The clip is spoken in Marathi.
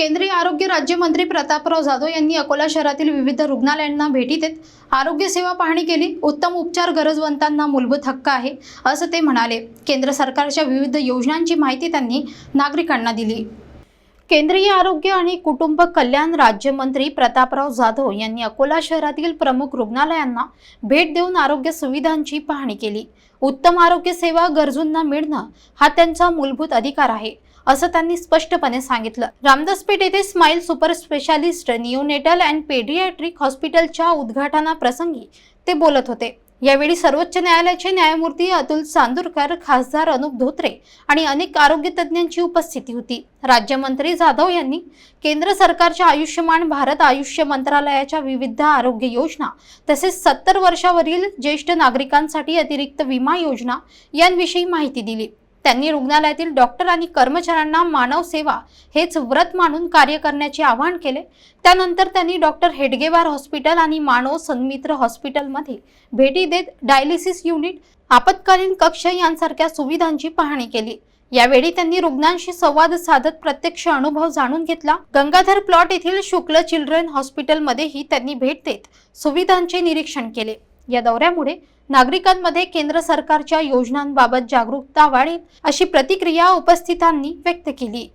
केंद्रीय आरोग्य राज्यमंत्री प्रतापराव जाधव यांनी अकोला शहरातील विविध रुग्णालयांना भेटी देत आरोग्य सेवा पाहणी केली. उत्तम उपचार गरजवंतांना मूलभूत हक्क आहे असं ते म्हणाले. केंद्र सरकारच्या विविध योजनांची माहिती त्यांनी नागरिकांना दिली. केंद्रीय आरोग्य आणि कुटुंब कल्याण राज्यमंत्री प्रतापराव जाधव यांनी अकोला शहरातील प्रमुख रुग्णालयांना भेट देऊन आरोग्य सुविधांची पाहणी केली. उत्तम आरोग्य सेवा गरजूंना मिळणं हा त्यांचा मूलभूत अधिकार आहे. असं त्यांनी स्पष्टपणे सांगितलं. रामदासपेठ येथे smile super specialist neonatal and paediatric हॉस्पिटलच्या उद्घाटनाप्रसंगी ते बोलत होते. यावेळी सर्वोच्च न्यायालयाचे न्यायमूर्ती अतुल चांदूरकर खासदार अनुप धोत्रे आणि अनेक आरोग्य तज्ज्ञांची उपस्थिती होती. राज्यमंत्री जाधव यांनी केंद्र सरकारच्या आयुष्यमान भारत आयुष्य मंत्रालयाच्या विविध आरोग्य योजना तसेच सत्तर वर्षावरील ज्येष्ठ नागरिकांसाठी अतिरिक्त विमा योजना यांविषयी माहिती दिली. त्यांनी रुग्णालयातील डॉक्टर आणि कर्मचाऱ्यांना मानव सेवा हेच व्रत मानून कार्य करण्याचे आवाहन केले. त्यानंतर त्यांनी डॉक्टर हेडगेवार हॉस्पिटल आणि मानव सन्मित्र हॉस्पिटलमध्ये भेटी देत डायलिसिस युनिट आपत्कालीन कक्ष यांसारख्या सुविधांची पाहणी केली. यावेळी त्यांनी रुग्णांशी संवाद साधत प्रत्यक्ष अनुभव जाणून घेतला. गंगाधर प्लॉट येथील शुक्ल चिल्ड्रन हॉस्पिटलमध्येही त्यांनी भेट देत सुविधांचे निरीक्षण केले. या दौऱ्यामुळे नागरिकांमध्ये केंद्र सरकारच्या योजनांबाबत जागरूकता वाढेल अशी प्रतिक्रिया उपस्थितांनी व्यक्त केली.